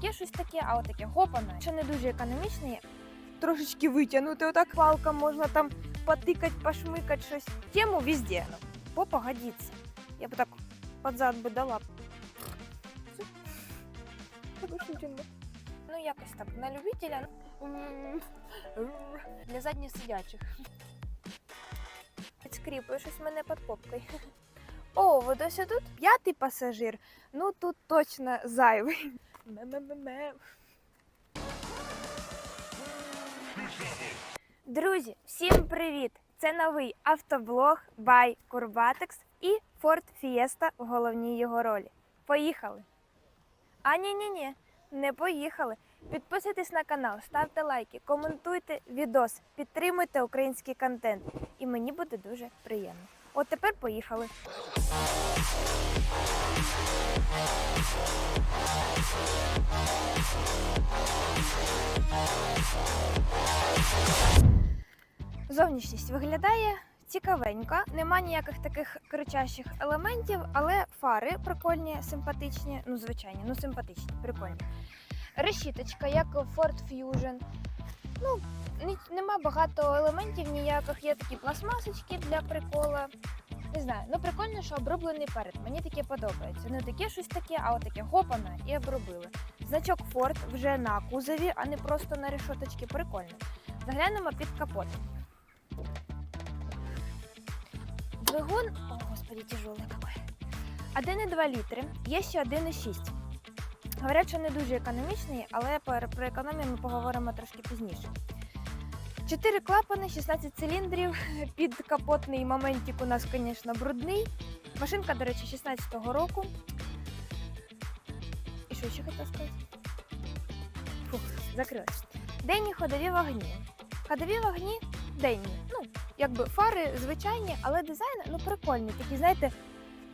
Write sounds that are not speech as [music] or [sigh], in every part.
таке щось таке, а отаке гопане. Що не дуже економічне, трошечки витягнути, отак палка можна там потикати, пошмикати щось. Тему везде. Ну, попа годиться. Я б так під зад би дала. Ну, якось так, на любителя. Для задньосидячих. Підскріпує щось мене під попкою. О, ви досі тут? П'ятий пасажир. Ну тут точно зайвий. Друзі, всім привіт! Це новий автоблог by Curbatex і Ford Fiesta в головній його ролі. Поїхали! А ні, ні, ні, не поїхали. Підписуйтесь на канал, ставте лайки, коментуйте відос, підтримуйте український контент. І мені буде дуже приємно. От тепер поїхали. Зовнішність виглядає цікавенько, нема ніяких таких кричащих елементів, але фари прикольні, симпатичні, ну звичайні, ну симпатичні, прикольні. Решіточка, як Ford Fusion. Ну, нема багато елементів ніяких, є такі пластмасочки для прикола. Не знаю, ну прикольно, що оброблений перед. Мені таке подобається. Не таке щось таке, а отаке гопане і обробили. Значок Ford вже на кузові, а не просто на решоточці. Прикольно. Заглянемо під капот. Двигун, о господи, тяжелый какой. 1,2 літри, є ще 1,6. Говорять, що не дуже економічний, але про, економію ми поговоримо трошки пізніше. 4 клапани, 16 циліндрів. [laughs] Підкапотний моментик у нас, звісно, брудний. Машинка, до речі, 16-го року. І що ще хотіла сказати? Фух, закрилась. Денні ходові вогні. Ходові вогні денні. Ну, якби фари звичайні, але дизайн ну прикольний. Такі, знаєте,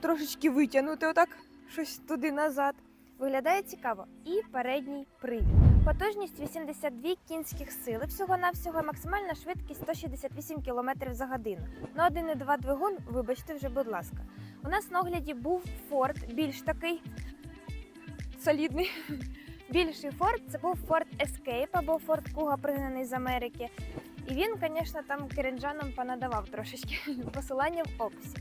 трошечки витягнути отак щось туди назад. Виглядає цікаво. І передній привід. Потужність 82 кінських сили, всього-навсього максимальна швидкість 168 км за годину. На 1,2 двигун, вибачте вже, будь ласка. У нас на огляді був Ford, більш такий солідний. [laughs] Більший Ford це був Ford Escape або Ford Kuga, пригнаний з Америки. І він, звісно, там керенджанам понадавав трошечки [laughs] посилання в описі.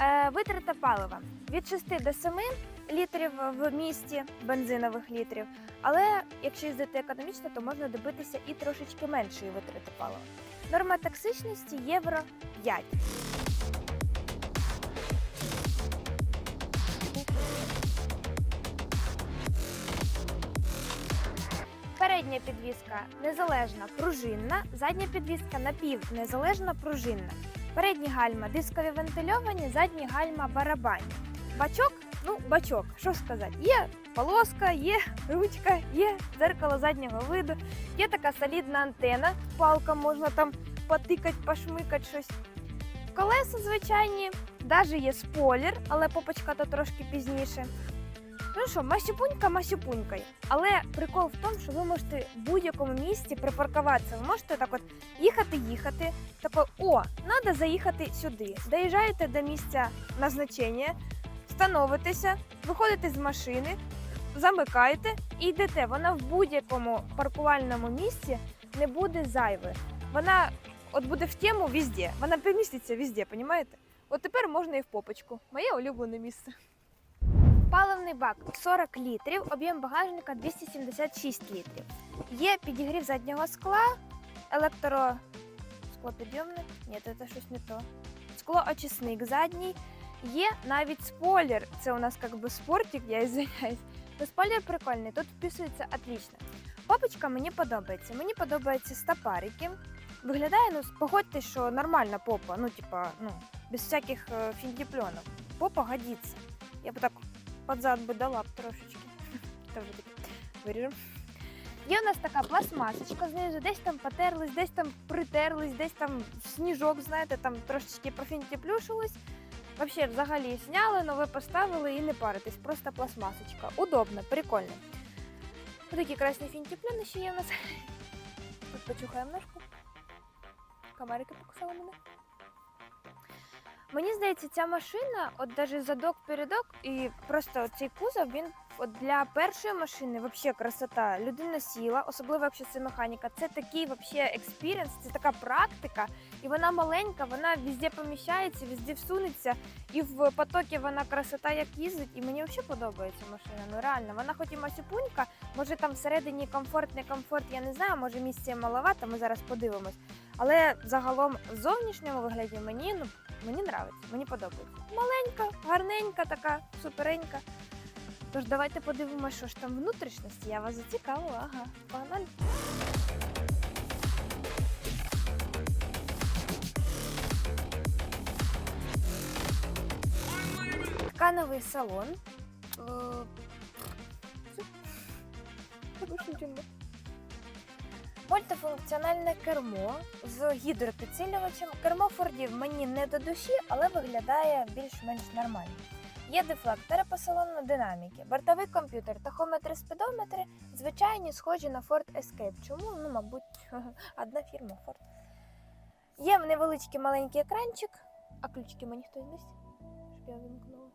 Е, витрата палива від 6 до 7 літрів в місті бензинових літрів. Але якщо їздити економічно, то можна добитися і трошечки меншої витрати палива. Норма токсичності євро 5. Передня підвіска незалежна пружинна, задня підвіска напівнезалежна пружинна. Передні гальма дискові вентильовані, задні гальма барабанні. Бачок, ну бачок, що сказати, є полоска, є ручка, є дзеркало заднього виду, є така солідна антена, палка можна там потикати, пошмикати щось. Колеса звичайні, навіть є спойлер, але попочка то трошки пізніше. Ну що, масюпунька масюпунькою. Але прикол в тому, що ви можете в будь-якому місці припаркуватися. Ви можете так от їхати, їхати. Тако, о, треба заїхати сюди. Доїжджаєте до місця назначення, становитеся, виходите з машини, замикаєте і йдете. Вона в будь-якому паркувальному місці не буде зайвою. Вона от буде в тему везде. Вона поміститься везде, понімаєте? От тепер можна і в попочку. Моє улюблене місце. Паливний бак 40 літрів, об'єм багажника 276 літрів. Є підігрів заднього скла, електро... склопідйомник, ні, це щось не то. Склоочисник задній. Є навіть спойлер. Це у нас як би спортик, я извиняюсь. Но спойлер прикольний, тут вписується отлично. Попочка мені подобається. Мені подобаються стопарики. Виглядає, ну, погодьтесь, що нормальна попа, ну, типа, ну, без всяких е, фінтіпльонок. Попа годиться. Я б так під зад би дала б трошечки. [laughs] Виріжемо. Є у нас така пластмасочка знизу, десь там потерлись, десь там притерлись, десь там сніжок, знаєте, там трошечки профінтіплюшилось. Вообще, взагалі зняли, нове поставили і не паритись. просто пластмасочка. Удобно, прикольно. Ось такі красні фінтіпляни ще є у нас. Тут почухаємо ножку. Комарики покусали мене. Мені здається, ця машина, от навіть задок передок, і просто цей кузов він От для першої машини взагалі красота. Людина сіла, особливо якщо це механіка. Це такий вообще експіріенс, це така практика, і вона маленька, вона везде поміщається, везде всунеться, і в потокі вона красота як їздить. І мені взагалі подобається машина. Ну реально, вона хоч і масюпунька, може там всередині комфорт, не комфорт, я не знаю, може місця маловато, ми зараз подивимось. Але загалом в зовнішньому вигляді мені ну мені нравиться, мені подобається. Маленька, гарненька, така суперенька. Тож давайте подивимося, що ж там внутрішності. Я вас зацікавила. Ага, погнали. Ткановий салон. Е, Мультифункціональне кермо з гідропідсилювачем. Кермо Фордів мені не до душі, але виглядає більш-менш нормально. Є дефлектори по салону динаміки, бортовий комп'ютер, тахометри, спідометри, звичайні, схожі на Ford Escape. Чому? Ну, мабуть, [laughs] одна фірма Ford. Є невеличкий маленький екранчик, а ключики мені хтось дасть, щоб я вимкнула.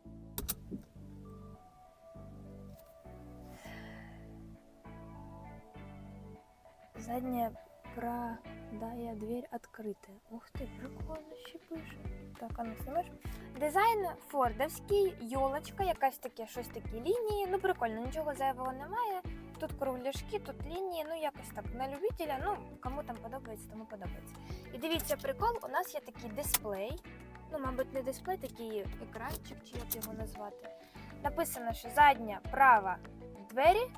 Задняя продая дверь открытая. Ух ты, прикольно ще пише. Так, а ну знімеш? Дизайн фордовський, йолочка, якась таке, щось такі лінії. Ну прикольно, нічого зайвого немає. Тут кругляшки, тут лінії, ну якось так на любителя. Ну кому там подобається, тому подобається. І дивіться, прикол, у нас є такий дисплей. Ну, мабуть, не дисплей, такий екранчик, чи як його назвати. Написано, що задня права двері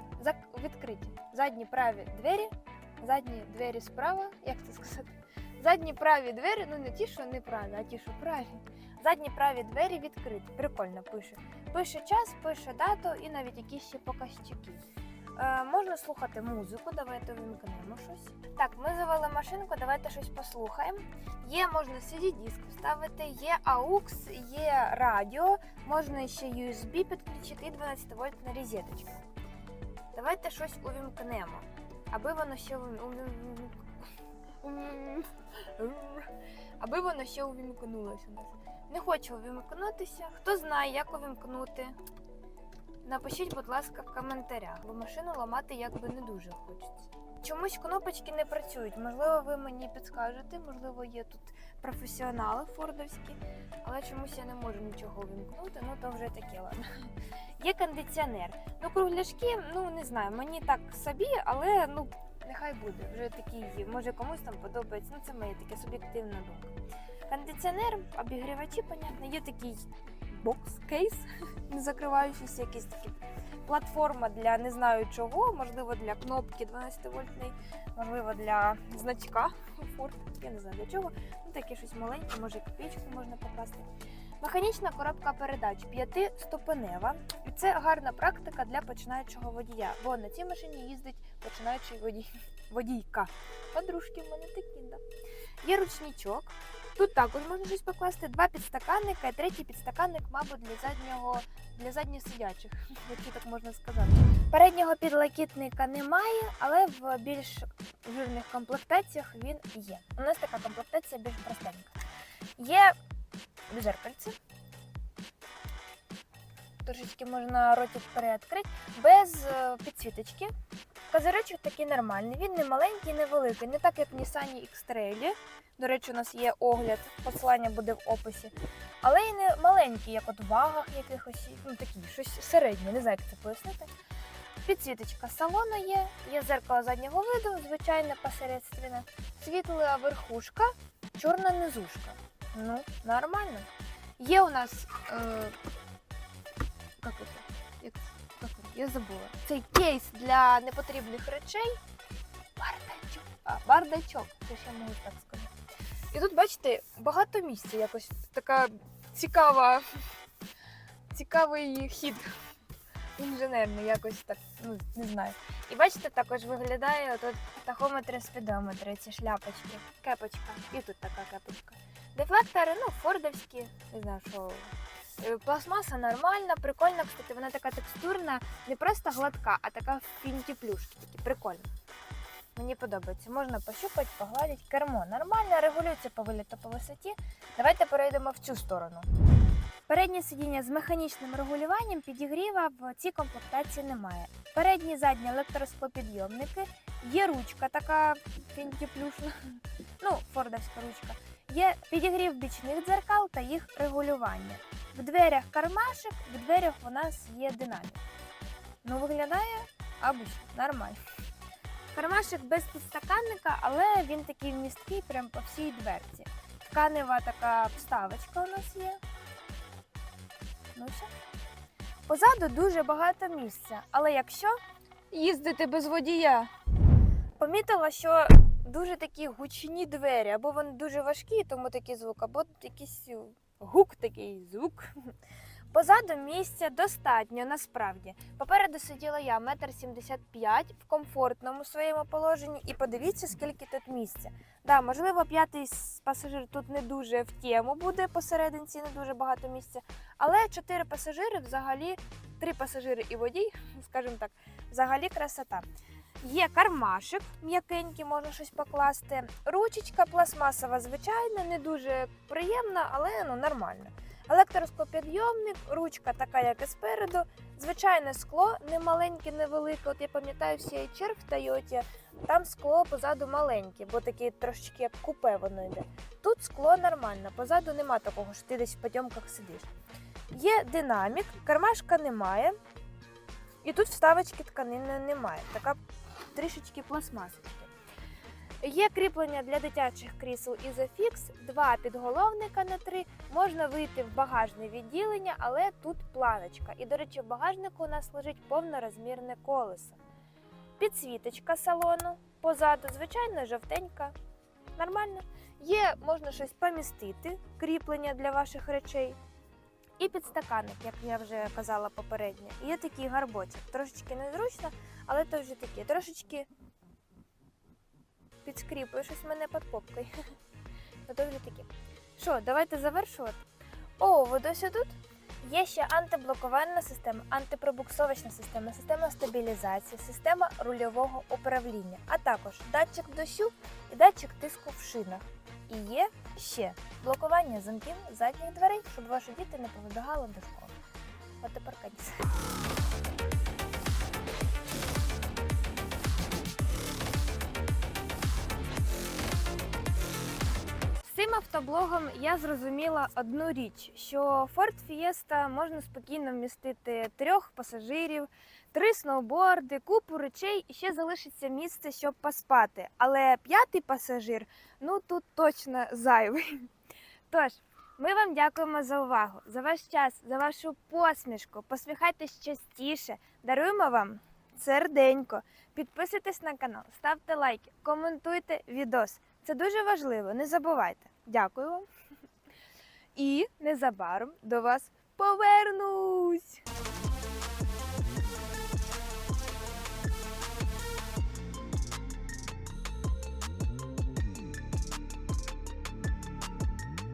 відкриті. Задні праві двері, задні двері справа, як це сказати? Задні праві двері, ну не ті, що не праві, а ті, що праві. Задні праві двері відкриті. Прикольно пише. Пише час, пише дату і навіть якісь ще показчики. Е, можна слухати музику, давайте вимкнемо щось. Так, ми завели машинку, давайте щось послухаємо. Є, можна CD-диск вставити, є AUX, є радіо, можна ще USB підключити і 12 вольтна розеточка. Давайте щось увімкнемо, аби воно ще аби воно ще увімкнулося у нас. Не хочу увімкнутися. Хто знає, як увімкнути? Напишіть, будь ласка, в коментарях, бо машину ламати якби не дуже хочеться. Чомусь кнопочки не працюють. Можливо, ви мені підскажете, можливо, є тут професіонали фордовські, але чомусь я не можу нічого увімкнути, ну то вже таке ладно. [laughs] Є кондиціонер. Ну, кругляшки, ну не знаю, мені так собі, але ну нехай буде. Вже такий, може комусь там подобається. Ну це моя така суб'єктивна думка. Кондиціонер, обігрівачі, понятно, є такий бокс, кейс, [laughs] не закриваючийся, якийсь такий платформа для не знаю чого, можливо, для кнопки 12 вольтної, можливо, для значка Ford, я не знаю для чого. Ну таке щось маленьке, може копійку можна покласти. Механічна коробка передач п'ятиступенева. І це гарна практика для починаючого водія, бо на цій машині їздить починаючий водій. [laughs] водійка. Подружки в мене такі, да. Є ручничок. Тут також можна щось покласти, два підстаканника, і третій підстаканник, мабуть, для заднього для задньосидячих, [laughs] якщо так можна сказати. Переднього підлокітника немає, але в більш жирних комплектаціях він є. У нас така комплектація більш простенька. Є дзеркальце. Трошечки можна ротик переоткрити, без е, підсвіточки. Козиречок такий нормальний. Він не маленький, не великий, не так як в Nissan X-Trail. До речі, у нас є огляд, посилання буде в описі. Але і не маленький, як от в вагах якихось, ну такі, щось середнє, не знаю, як це пояснити. Підсвіточка салону є, є зеркало заднього виду, звичайне посередственне, світла верхушка, чорна низушка. Ну, нормально. Є у нас. Е, як це? Я забула. Цей кейс для непотрібних речей. Бардачок. А, бардачок, це ще можу так сказати. І тут, бачите, багато місця якось така цікава, цікавий хід інженерний, якось так, ну не знаю. І бачите, також виглядає тут тахометри, спідометри, ці шляпочки, кепочка. І тут така кепочка. Дефлектори, ну, фордовські, не знаю, що. Е, Пластмаса нормальна, прикольна, кстати, вона така текстурна, не просто гладка, а така фінті плюшки. Такі прикольно. Мені подобається. Можна пощупати, погладити. Кермо нормальне, регулюється по виліту по висоті. Давайте перейдемо в цю сторону. Переднє сидіння з механічним регулюванням підігріва в цій комплектації немає. Передні задні електросклопідйомники, є ручка така фінтіплюшна, ну, фордовська ручка. Є підігрів бічних дзеркал та їх регулювання. В дверях кармашик, в дверях у нас є динамік. Ну, виглядає обично, нормально. Кармашик без підстаканника, але він такий вмісткий прям по всій дверці. Тканева така вставочка у нас є. Ну все. Позаду дуже багато місця, але якщо їздити без водія, помітила, що дуже такі гучні двері, або вони дуже важкі, тому такий звук, або якийсь гук такий звук. Позаду місця достатньо насправді. Попереду сиділа я, метр сімдесят п'ять в комфортному своєму положенні, і подивіться, скільки тут місця. Да, можливо, п'ятий пасажир тут не дуже в тему буде посерединці, не дуже багато місця. Але чотири пасажири взагалі, три пасажири і водій, [laughs] скажімо так, взагалі красота. Є кармашик м'якенький, можна щось покласти. Ручечка пластмасова, звичайно, не дуже приємна, але ну нормально. Електроскопідйомник, ручка така, як і спереду. Звичайне скло, не маленьке, не велике. От я пам'ятаю всі HR в Тойоті, там скло позаду маленьке, бо таке трошечки як купе воно йде. Тут скло нормально, позаду нема такого, що ти десь в потьомках сидиш. Є динамік, кармашка немає. І тут вставочки тканини немає. Така трішечки пластмасочки. Є кріплення для дитячих крісел Isofix, два підголовника на три. Можна вийти в багажне відділення, але тут планочка. І, до речі, в багажнику у нас лежить повнорозмірне колесо. Підсвіточка салону позаду, звичайно, жовтенька. Нормально. Є, можна щось помістити, кріплення для ваших речей. І підстаканник, як я вже казала попередньо. Є такий гарбочок. Трошечки незручно, але то вже таке. Трошечки підскріпує щось мене під попкою. [laughs] Ну, то вже таке. Що, давайте завершувати. О, ви досі тут? Є ще антиблокувальна система, антипробуксовочна система, система стабілізації, система рульового управління, а також датчик дощу і датчик тиску в шинах. І є ще блокування замків задніх дверей, щоб ваші діти не повибігали до школи. От тепер кінець. Цим автоблогом я зрозуміла одну річ: що Ford Fiesta можна спокійно вмістити трьох пасажирів, три сноуборди, купу речей і ще залишиться місце, щоб поспати. Але п'ятий пасажир, ну тут точно зайвий. [laughs] Тож, ми вам дякуємо за увагу, за ваш час, за вашу посмішку. Посміхайтесь частіше, даруємо вам серденько. Підписуйтесь на канал, ставте лайки, коментуйте відос. Це дуже важливо, не забувайте. Дякую вам. І незабаром до вас повернусь.